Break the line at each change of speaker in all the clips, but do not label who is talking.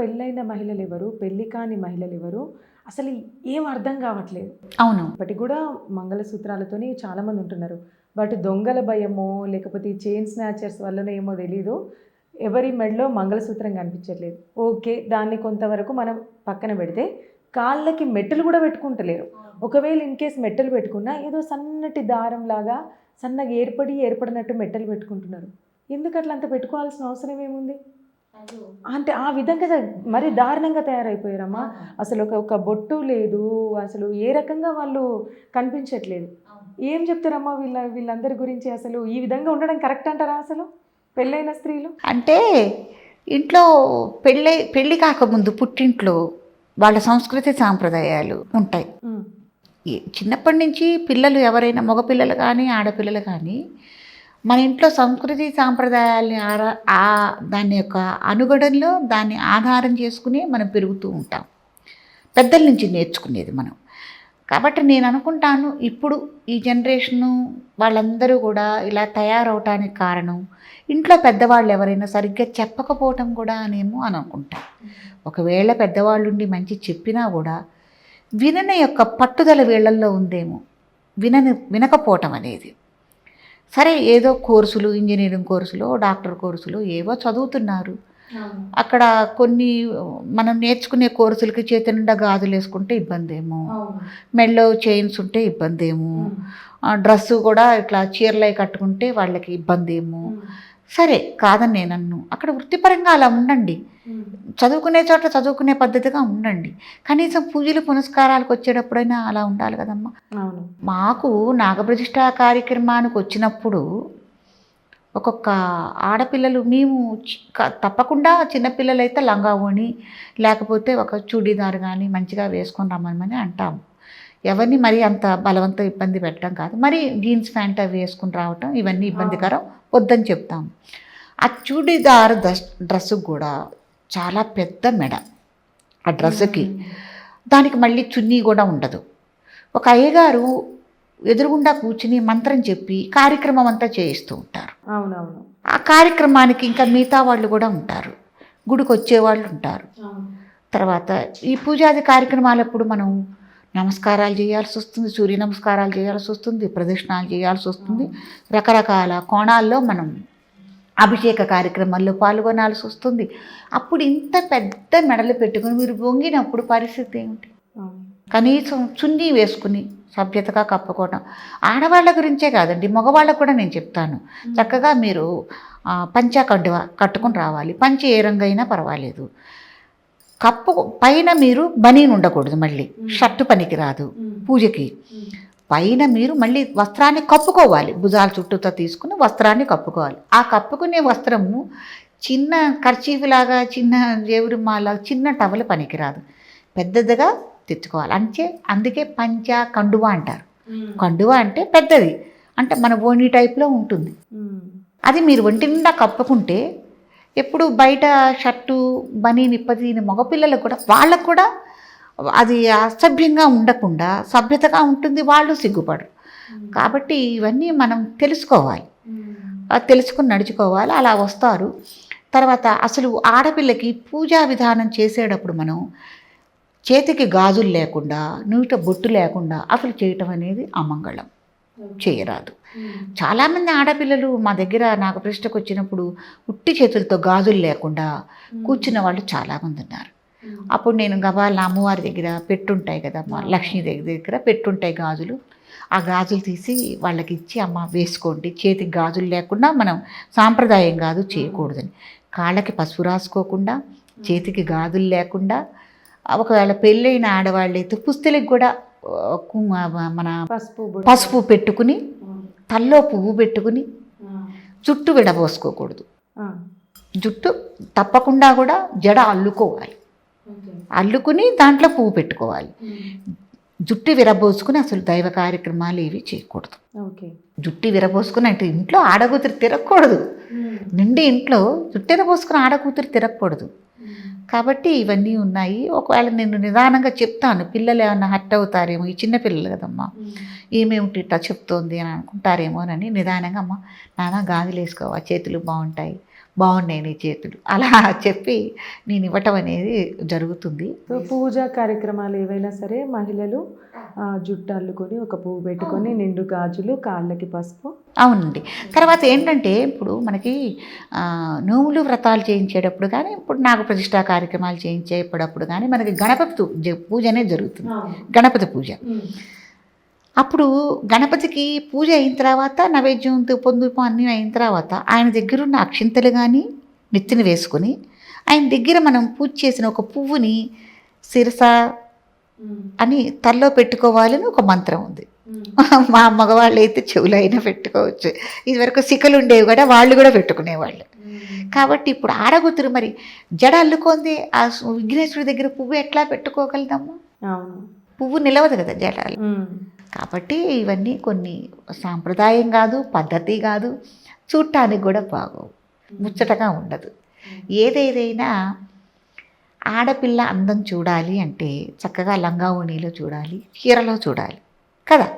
పెళ్ళైన మహిళలు ఎవరు పెళ్ళి కాని మహిళలు ఎవరు అసలు ఏం అర్థం కావట్లేదు.
అవును.
ఇప్పటికి కూడా మంగళసూత్రాలతోని చాలా మంది ఉంటున్నారు. బట్ దొంగల భయమో లేకపోతే ఈ చైన్ స్నాచర్స్ వల్లనో ఏమో తెలీదు. ఎవరి మెడలో మంగళసూత్రం కనిపించట్లేదు. ఓకే దాన్ని కొంతవరకు మనం పక్కన పెడితే కాళ్ళకి మెట్టలు కూడా పెట్టుకుంటలేరు. ఒకవేళ ఇన్ కేస్ మెట్టలు పెట్టుకున్నా ఏదో సన్నటి దారం లాగా సన్నగా ఏర్పడి ఏర్పడినట్టు మెట్టలు పెట్టుకుంటున్నారు. ఎందుకు అట్లా అంత పెట్టుకోవాల్సిన అవసరం ఏముంది? అంటే ఆ విధంగా మరి దారుణంగా తయారైపోయారమ్మా. అసలు ఒక ఒక బొట్టు లేదు అసలు ఏ రకంగా వాళ్ళు కనిపించట్లేదు. ఏం చెప్తారమ్మా వీళ్ళ వీళ్ళందరి గురించి అసలు? ఈ విధంగా ఉండడం కరెక్ట్ అంటారా అసలు? పెళ్ళైన స్త్రీలు?
అంటే ఇంట్లో పెళ్ళి పెళ్ళి కాకముందు పుట్టింట్లో వాళ్ళ సంస్కృతి సాంప్రదాయాలు ఉంటాయి. చిన్నప్పటి నుంచి పిల్లలు ఎవరైనా మగపిల్లలు కానీ ఆడపిల్లలు కానీ మన ఇంట్లో సంస్కృతి సాంప్రదాయాల్ని ఆరా ఆ దాని యొక్క అనుగడంలో దాన్ని ఆధారం చేసుకుని మనం పెరుగుతూ ఉంటాం. పెద్దల నుంచి నేర్చుకునేది మనం. కాబట్టి నేను అనుకుంటాను ఇప్పుడు ఈ జనరేషను వాళ్ళందరూ కూడా ఇలా తయారవటానికి కారణం ఇంట్లో పెద్దవాళ్ళు ఎవరైనా సరిగ్గా చెప్పకపోవటం కూడా అనేమో అని అనుకుంటాను ఒకవేళ పెద్దవాళ్ళుండి మంచి చెప్పినా కూడా వినని యొక్క పట్టుదల వీళ్ళల్లో ఉందేమో వినని వినకపోవటం అనేది. సరే ఏదో కోర్సులు ఇంజనీరింగ్ కోర్సులు డాక్టర్ కోర్సులు ఏవో చదువుతున్నారు. అక్కడ కొన్ని మనం నేర్చుకునే కోర్సులకి చేతి నిండా గాజులు వేసుకుంటే ఇబ్బంది ఏమో మెడలో చైన్స్ ఉంటే ఇబ్బంది ఏమో డ్రెస్సు కూడా ఇట్లా చీరలై కట్టుకుంటే వాళ్ళకి ఇబ్బంది ఏమో సరే కాదని నేను అన్ను అక్కడ వృత్తిపరంగా అలా ఉండండి. చదువుకునే చోట చదువుకునే పద్ధతిగా ఉండండి. కనీసం పూజలు పునస్కారాలకు వచ్చేటప్పుడైనా అలా ఉండాలి కదమ్మా. మాకు నాగప్రతిష్ఠ కార్యక్రమానికి వచ్చినప్పుడు ఒక్కొక్క ఆడపిల్లలు మేము తప్పకుండా చిన్నపిల్లలు అయితే లంగా ఓణి లేకపోతే ఒక చూడీదార్ కానీ మంచిగా వేసుకొని రమ్మని అంటాము ఎవరిని మరీ అంత బలవంతం ఇబ్బంది పెట్టడం కాదు. మరి జీన్స్ ప్యాంట్ అవి వేసుకుని రావటం ఇవన్నీ ఇబ్బందికరం. వద్దని చెప్తాము ఆ చూడీదార్ దస్ డ్రెస్సుకు కూడా చాలా పెద్ద మెడ ఆ డ్రెస్సుకి. దానికి మళ్ళీ చున్నీ కూడా ఉండదు. ఒక అయ్యగారు ఎదురుగుండా కూర్చుని మంత్రం చెప్పి కార్యక్రమం అంతా చేయిస్తూ ఉంటారు.
అవునవును.
ఆ కార్యక్రమానికి ఇంకా మిగతా వాళ్ళు కూడా ఉంటారు. గుడికి వచ్చేవాళ్ళు ఉంటారు తర్వాత ఈ పూజాది కార్యక్రమాలప్పుడు మనం నమస్కారాలు చేయాల్సి వస్తుంది సూర్య నమస్కారాలు చేయాల్సి వస్తుంది ప్రదక్షిణాలు చేయాల్సి వస్తుంది. రకరకాల కోణాల్లో మనం అభిషేక కార్యక్రమాల్లో పాల్గొనాల్సి వస్తుంది. అప్పుడు ఇంత పెద్ద మెడలు పెట్టుకుని మీరు వంగినప్పుడు పరిస్థితి ఏమిటి. కనీసం చున్నీ వేసుకుని సభ్యతగా కప్పుకోవడం ఆడవాళ్ళ గురించే కాదండి మగవాళ్ళకు కూడా నేను చెప్తాను. చక్కగా మీరు పంచా కండువ కట్టుకుని రావాలి. పంచ ఏ రంగు అయినా పర్వాలేదు. కప్పు పైన మీరు బనీన్ ఉండకూడదు మళ్ళీ. షర్టు పనికి రాదు పూజకి. పైన మీరు మళ్ళీ వస్త్రాన్ని కప్పుకోవాలి. భుజాల చుట్టూతో తీసుకుని వస్త్రాన్ని కప్పుకోవాలి. ఆ కప్పుకునే వస్త్రము చిన్న కర్చీఫ్ లాగా చిన్న జేవురుమాలా చిన్న టవల్ పనికిరాదు. పెద్దదిగా తెచ్చుకోవాలి. అంటే అందుకే పంచ కండువా అంటారు. కండువా అంటే పెద్దది. అంటే మన ఓణి టైప్లో ఉంటుంది. అది మీరు ఒంటి నిండా కప్పుకుంటే ఎప్పుడు బయట షర్టు బనీ నిప్పదీని మగపిల్లలకు కూడా వాళ్ళకు కూడా అది అసభ్యంగా ఉండకుండా సభ్యతగా ఉంటుంది వాళ్ళు సిగ్గుపడరు. కాబట్టి ఇవన్నీ మనం తెలుసుకోవాలి. తెలుసుకుని నడుచుకోవాలి అలా వస్తారు. తర్వాత అసలు ఆడపిల్లకి పూజా విధానం చేసేటప్పుడు మనం చేతికి గాజులు లేకుండా నూట బొట్టు లేకుండా అసలు చేయటం అనేది అమంగళం. చేయరాదు. చాలామంది ఆడపిల్లలు మా దగ్గర నాకు ప్రశ్నకు వచ్చినప్పుడు ఉట్టి చేతులతో గాజులు లేకుండా కూర్చున్న వాళ్ళు చాలామంది ఉన్నారు అప్పుడు నేను గబాల అమ్మవారి దగ్గర పెట్టుంటాయి కదమ్మా లక్ష్మీ దగ్గర దగ్గర పెట్టుంటాయి గాజులు. ఆ గాజులు తీసి వాళ్ళకి ఇచ్చి అమ్మ వేసుకోండి. చేతికి గాజులు లేకుండా మనం సాంప్రదాయం కాదు చేయకూడదని. కాళ్ళకి పసుపు రాసుకోకుండా చేతికి గాజులు లేకుండా ఒకవేళ పెళ్ళైన ఆడవాళ్ళైతే పుస్తలకి కూడా మన
పసుపు.
పసుపు పెట్టుకుని తల్లో పువ్వు పెట్టుకుని జుట్టు విడబోసుకోకూడదు. జుట్టు తప్పకుండా కూడా జడ అల్లుకోవాలి. అల్లుకుని దాంట్లో పువ్వు పెట్టుకోవాలి. జుట్టు విరబోసుకుని అసలు దైవ కార్యక్రమాలు ఏవి చేయకూడదు.
ఓకే.
జుట్టు విరబోసుకుని అంటే ఇంట్లో ఆడకూతురు తిరగకూడదు. నిండి ఇంట్లో జుట్టు విరబోసుకుని ఆడకూతురు తిరగకూడదు. కాబట్టి ఇవన్నీ ఉన్నాయి. ఒకవేళ నేను నిదానంగా చెప్తాను పిల్లలు ఏమన్నా హర్ట్ అవుతారేమో ఈ చిన్న పిల్లలు కదమ్మా ఏమేమిటి ఇట్లా చెప్తోంది అని అనుకుంటారేమోనని నిదానంగా అమ్మ నాన్న గాజులు వేసుకోవా చేతులు బాగుంటాయి బాగున్నాయి నీ చేతులు. అలా చెప్పి నేను ఇవ్వటం అనేది జరుగుతుంది.
పూజా కార్యక్రమాలు ఏవైనా సరే మహిళలు జుట్టు అల్లుకొని ఒక పువ్వు పెట్టుకొని నిండు గాజులు కాళ్ళకి పసుపు.
అవునండి. తర్వాత ఏంటంటే ఇప్పుడు మనకి నోములు వ్రతాలు చేయించేటప్పుడు కానీ ఇప్పుడు నాగ ప్రతిష్టా కార్యక్రమాలు చేయించేటప్పుడు కానీ మనకి గణపతి పూజ అనేది జరుగుతుంది. గణపతి పూజ. అప్పుడు గణపతికి పూజ అయిన తర్వాత నైవేద్యం పొందుపు అన్నీ అయిన తర్వాత ఆయన దగ్గర ఉన్న అక్షింతలు కానీ నెత్తిన వేసుకొని ఆయన దగ్గర మనం పూజ చేసిన ఒక పువ్వుని శిరస అని తల్లో పెట్టుకోవాలని ఒక మంత్రం ఉంది. మా మగవాళ్ళు అయితే చెవులు అయినా పెట్టుకోవచ్చు. ఇదివరకు సికలు ఉండేవి కూడా వాళ్ళు కూడా పెట్టుకునేవాళ్ళు. కాబట్టి ఇప్పుడు ఆడగుతురు మరి జడ అల్లుకుంది ఆ విఘ్నేశ్వరుడి దగ్గర పువ్వు ఎట్లా పెట్టుకోగలుగుతాము పువ్వు నిలవదు కదా జడ
ఉమ్.
కాబట్టి ఇవన్నీ కొన్ని సాంప్రదాయం కాదు పద్ధతి కాదు చూడటానికి కూడా బాగోవు. ముచ్చటగా ఉండదు. ఏదేదైనా ఆడపిల్ల అందం చూడాలి అంటే చక్కగా లంగా ఓణీలో చూడాలి చీరలో చూడాలి కదా?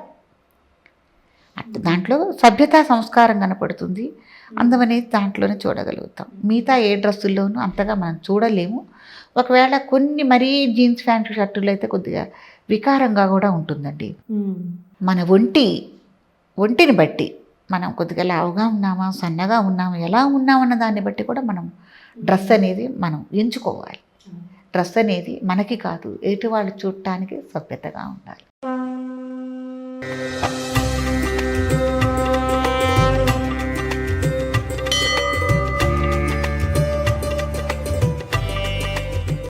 దాంట్లో సభ్యతా సంస్కారం కనపడుతుంది. అందం అనేది దాంట్లోనే చూడగలుగుతాం. మిగతా ఏ డ్రెస్సుల్లోనూ అంతగా మనం చూడలేము. ఒకవేళ కొన్ని మరీ జీన్స్ ప్యాంటు షర్టులు అయితే కొద్దిగా వికారంగా కూడా ఉంటుందండి. మన ఒంటి ఒంటిని బట్టి మనం కొద్దిగా లావుగా ఉన్నామా సన్నగా ఉన్నామా ఎలా ఉన్నామన్న దాన్ని బట్టి కూడా మనం డ్రెస్ అనేది మనం ఎంచుకోవాలి. డ్రెస్ అనేది మనకి కాదు ఎటు వాళ్ళు చూడటానికి సభ్యతగా ఉండాలి.